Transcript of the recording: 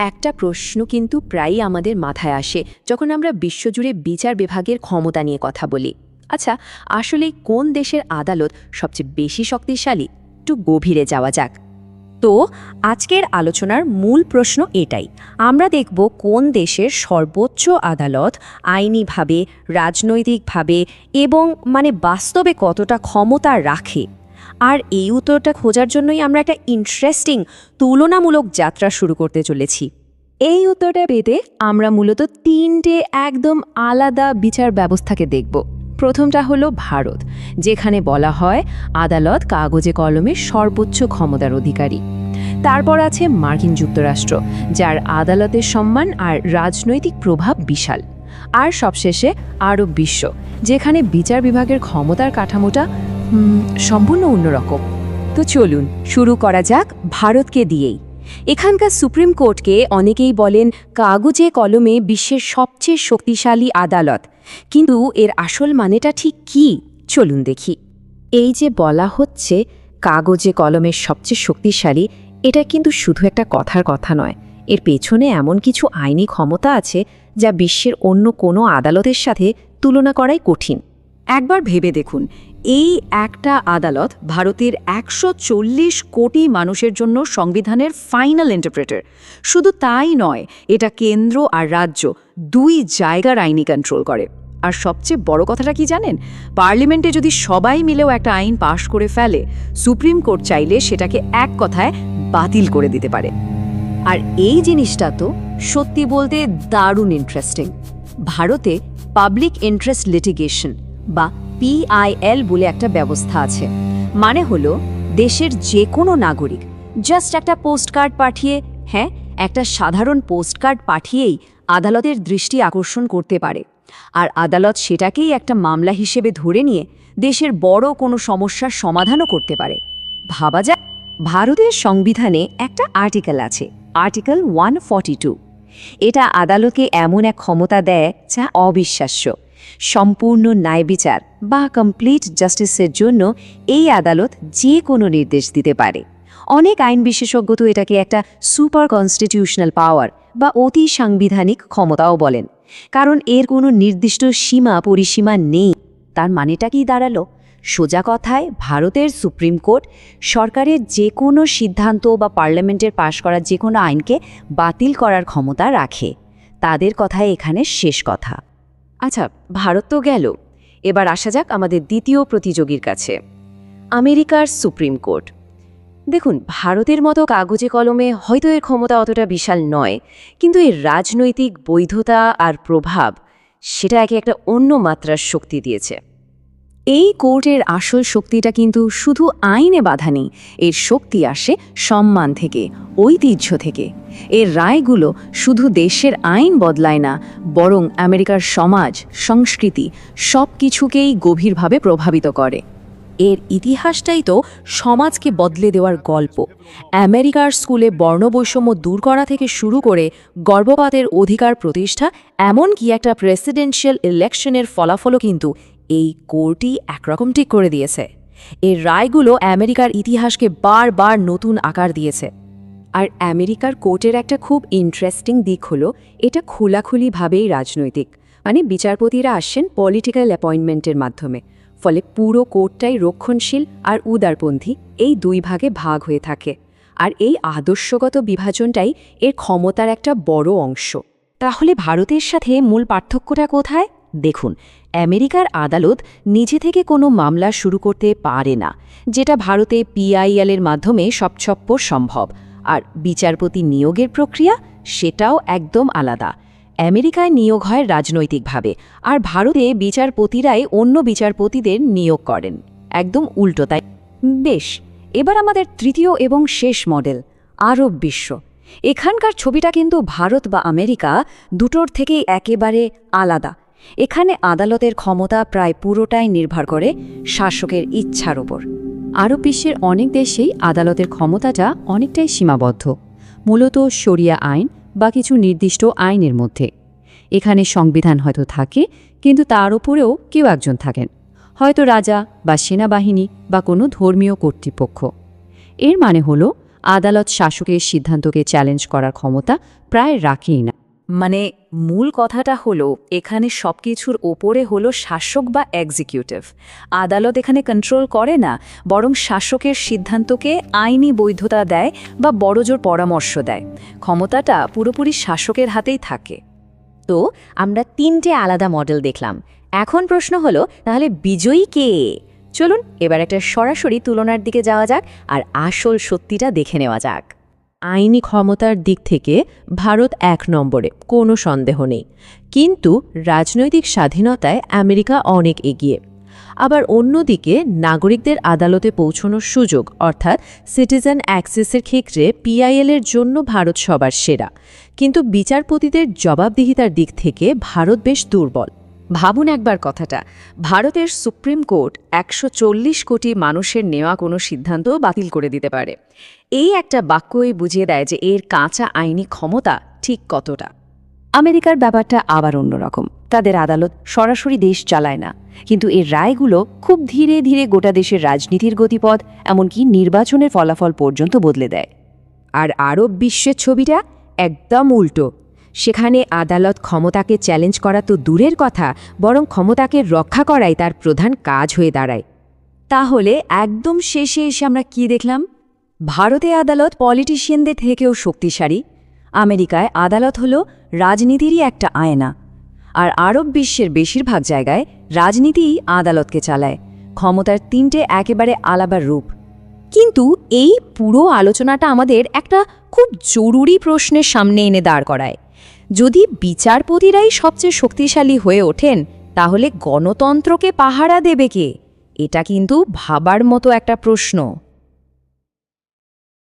একটা প্রশ্ন কিন্তু প্রায়ই আমাদের মাথায় আসে যখন আমরা বিশ্বজুড়ে বিচার বিভাগের ক্ষমতা নিয়ে কথা বলি। আচ্ছা আসলে কোন দেশের আদালত সবচেয়ে বেশি শক্তিশালী? একটু গভীরে যাওয়া যাক। তো, আজকের আলোচনার মূল প্রশ্ন এটাই। আমরা দেখব কোন দেশের সর্বোচ্চ আদালত আইনিভাবে, রাজনৈতিকভাবে এবং মানে বাস্তবে কতটা ক্ষমতা রাখে। আর এই উত্তরটা খোঁজার জন্যই আমরা একটা ইন্টারেস্টিং তুলনামূলক যাত্রা শুরু করতে চলেছি। এই উত্তরটা পেতে আমরা মূলত তিনটে একদম আলাদা বিচার ব্যবস্থাকে দেখব। প্রথমটা হলো ভারত, যেখানে বলা হয় আদালত কাগজে কলমে সর্বোচ্চ ক্ষমতার অধিকারী। তারপর আছে মার্কিন যুক্তরাষ্ট্র, যার আদালতের সম্মান আর রাজনৈতিক প্রভাব বিশাল। আর সবশেষে আরব বিশ্ব, যেখানে বিচার বিভাগের ক্ষমতার কাঠামোটা সম্পূর্ণ অন্যরকম তো চলুন, শুরু করা যাক ভারতকে দিয়েই। এখানকার সুপ্রিম কোর্টকে অনেকেই বলেন কাগজে কলমে বিশ্বের সবচেয়ে শক্তিশালী আদালত। কিন্তু এর আসল মানেটা ঠিক কি? চলুন দেখি। এই যে বলা হচ্ছে কাগজে কলমের সবচেয়ে শক্তিশালী, এটা কিন্তু শুধু একটা কথার কথা নয়। এর পেছনে এমন কিছু আইনি ক্ষমতা আছে যা বিশ্বের অন্য কোনো আদালতের সাথে তুলনা করাই কঠিন। একবার ভেবে দেখুন এই একটা আদালত ভারতের একশো চল্লিশ কোটি মানুষের জন্য সংবিধানের ফাইনাল ইন্টারপ্রেটার শুধু তাই নয়, এটা কেন্দ্র আর রাজ্য দুই জায়গার আইনি কন্ট্রোল করে। আর সবচেয়ে বড় কথাটা কি জানেন? পার্লামেন্টে যদি সবাই মিলেও একটা আইন পাশ করে ফেলে, সুপ্রিম কোর্ট চাইলে সেটাকে এক কথায় বাতিল করে দিতে পারে। আর এই জিনিসটা তো সত্যি বলতে দারুণ ইন্টারেস্টিং ভারতে পাবলিক ইন্টারেস্ট লিটিগেশন বা পিআইএল বলে একটা ব্যবস্থা আছে। মানে হলো, দেশের যে কোনো নাগরিক জাস্ট একটা পোস্টকার্ড পাঠিয়ে হ্যাঁ একটা সাধারণ পোস্টকার্ড পাঠিয়েই আদালতের দৃষ্টি আকর্ষণ করতে পারে। আর আদালত সেটাকেই একটা মামলা হিসেবে ধরে নিয়ে দেশের বড় কোনো সমস্যার সমাধানও করতে পারে। ভাবা যায়, ভারতের সংবিধানে একটা আর্টিকেল আছে আর্টিকেল ওয়ান এটা আদালতকে এমন এক ক্ষমতা দেয় যা অবিশ্বাস্য, সম্পূর্ণ ন্যায় বিচার। বা কমপ্লিট জাস্টিসের জন্য এই আদালত যে কোনো নির্দেশ দিতে পারে। অনেক আইন বিশেষজ্ঞ তো এটাকে একটা সুপার কনস্টিটিউশনাল পাওয়ার বা অতি সাংবিধানিক ক্ষমতাও বলেন। কারণ এর কোনো নির্দিষ্ট সীমা পরিসীমা নেই। তার মানেটা কি দাঁড়াল? সোজা কথায় ভারতের সুপ্রিম কোর্ট সরকারের যে কোনো সিদ্ধান্ত বা পার্লামেন্টের পাশ করা যে কোনো আইনকে বাতিল করার ক্ষমতা রাখে। তাদের কথায় এখানে শেষ কথা। আচ্ছা ভারত তো গেল। এবার আসা যাক আমাদের দ্বিতীয় প্রতিযোগীর কাছে। আমেরিকার সুপ্রিম কোর্ট। দেখুন, ভারতের মতো কাগজে কলমে হয়তো এর ক্ষমতা অতটা বিশাল নয়, কিন্তু এর রাজনৈতিক বৈধতা আর প্রভাব, সেটা একে একটা অন্য মাত্রার শক্তি দিয়েছে। এই কোর্টের আসল শক্তিটা কিন্তু শুধু আইনে বাধা নেই, এর শক্তি আসে সম্মান থেকে, ঐতিহ্য থেকে। এর রায়গুলো শুধু দেশের আইন বদলায় না, বরং আমেরিকার সমাজ, সংস্কৃতি সব কিছুকেই গভীরভাবে প্রভাবিত করে। এর ইতিহাসটাই তো সমাজকে বদলে দেওয়ার গল্প। আমেরিকার স্কুলে বর্ণবৈষম্য দূর করা থেকে শুরু করে গর্ভপাতের অধিকার প্রতিষ্ঠা, এমনকি একটা প্রেসিডেন্সিয়াল ইলেকশনের ফলাফলও কিন্তু এই কোর্টই একরকম ঠিক করে দিয়েছে। এর রায়গুলো আমেরিকার ইতিহাসকে বারবার নতুন আকার দিয়েছে। আর আমেরিকার কোর্টের একটা খুব ইন্টারেস্টিং দিক হলো, এটা খোলাখুলিভাবেই রাজনৈতিক। মানে বিচারপতিরা আসছেন পলিটিক্যাল অ্যাপয়েন্টমেন্টের মাধ্যমে। ফলে পুরো কোর্টটাই রক্ষণশীল আর উদারপন্থী, এই দুই ভাগে ভাগ হয়ে থাকে। আর এই আদর্শগত বিভাজনটাই এর ক্ষমতার একটা বড় অংশ। তাহলে ভারতের সাথে মূল পার্থক্যটা কোথায়? দেখুন আমেরিকার আদালত নিজে থেকে কোনো মামলা শুরু করতে পারে না, যেটা ভারতে পিআইএলের মাধ্যমে সবছপ্পর সম্ভব। আর বিচারপতি নিয়োগের প্রক্রিয়া সেটাও একদম আলাদা। আমেরিকায় নিয়োগ হয় রাজনৈতিকভাবে, আর ভারতে বিচারপতিরাই অন্য বিচারপতিদের নিয়োগ করেন। একদম উল্টো তাই। বেশ, এবার আমাদের তৃতীয় এবং শেষ মডেল, আরব বিশ্ব। এখানকার ছবিটা কিন্তু ভারত বা আমেরিকা দুটোর থেকেই একেবারে আলাদা। এখানে আদালতের ক্ষমতা প্রায় পুরোটাই নির্ভর করে শাসকের ইচ্ছার উপর আরব বিশ্বের অনেক দেশেই আদালতের ক্ষমতাটা অনেকটাই সীমাবদ্ধ, মূলত শরিয়া আইন বা কিছু নির্দিষ্ট আইনের মধ্যে। এখানে সংবিধান হয়তো থাকে, কিন্তু তার উপরেও কেউ একজন থাকেন, হয়তো রাজা বা সেনাবাহিনী বা কোনো ধর্মীয় কর্তৃপক্ষ। এর মানে হলো, আদালত শাসকের সিদ্ধান্তকে চ্যালেঞ্জ করার ক্ষমতা প্রায় রাখেই না। মানে মূল কথাটা হলো, এখানে সবকিছুর ওপরে হলো শাসক বা এক্সিকিউটিভ আদালত এখানে কন্ট্রোল করে না, বরং শাসকের সিদ্ধান্তকে আইনি বৈধতা দেয় বা বড়জোর পরামর্শ দেয়। ক্ষমতাটা পুরোপুরি শাসকের হাতেই থাকে। তো, আমরা তিনটে আলাদা মডেল দেখলাম। এখন প্রশ্ন হলো, তাহলে বিজয়ী কে? চলুন, এবার একটা সরাসরি তুলনার দিকে যাওয়া যাক, আর আসল সত্যিটা দেখে নেওয়া যাক। আইনি ক্ষমতার দিক থেকে ভারত এক নম্বরে, কোনো সন্দেহ নেই। কিন্তু রাজনৈতিক স্বাধীনতায় আমেরিকা অনেক এগিয়ে। আবার অন্যদিকে নাগরিকদের আদালতে পৌঁছনোর সুযোগ, অর্থাৎ সিটিজেন অ্যাক্সেসের ক্ষেত্রে পিআইএলের জন্য ভারত সবার সেরা। কিন্তু বিচারপতিদের জবাবদিহিতার দিক থেকে ভারত বেশ দুর্বল। ভাবুন একবার কথাটা। ভারতের সুপ্রিম কোর্ট একশো চল্লিশ কোটি মানুষের নেওয়া কোনো সিদ্ধান্ত বাতিল করে দিতে পারে। এই একটা বাক্যই বুঝিয়ে দেয় যে এর কাঁচা আইনি ক্ষমতা ঠিক কতটা। আমেরিকার ব্যাপারটা আবার অন্যরকম তাদের আদালত সরাসরি দেশ চালায় না। কিন্তু এর রায়গুলো খুব ধীরে ধীরে গোটা দেশের রাজনীতির গতিপথ, এমনকি নির্বাচনের ফলাফল পর্যন্ত বদলে দেয়। আর আরব বিশ্বের ছবিটা একদম উল্টো। সেখানে আদালত ক্ষমতাকে চ্যালেঞ্জ করা তো দূরের কথা, বরং ক্ষমতাকে রক্ষা করাই তার প্রধান কাজ হয়ে দাঁড়ায়। তাহলে একদম শেষে এসে আমরা কি দেখলাম? ভারতে আদালত পলিটিশিয়ানদের থেকেও শক্তিশালী। আমেরিকায় আদালত হল রাজনীতিরই একটা আয়না। আর আরব বিশ্বের বেশিরভাগ জায়গায় রাজনীতিই আদালতকে চালায়। ক্ষমতার তিনটে একেবারে আলাবার রূপ। কিন্তু এই পুরো আলোচনাটা আমাদের একটা খুব জরুরি প্রশ্নের সামনে এনে দাঁড় করায়। যদি বিচারপতিরাই সবচেয়ে শক্তিশালী হয়ে ওঠেন, তাহলে গণতন্ত্রকে পাহারা দেবে কে? এটা কিন্তু ভাবার মতো একটা প্রশ্ন।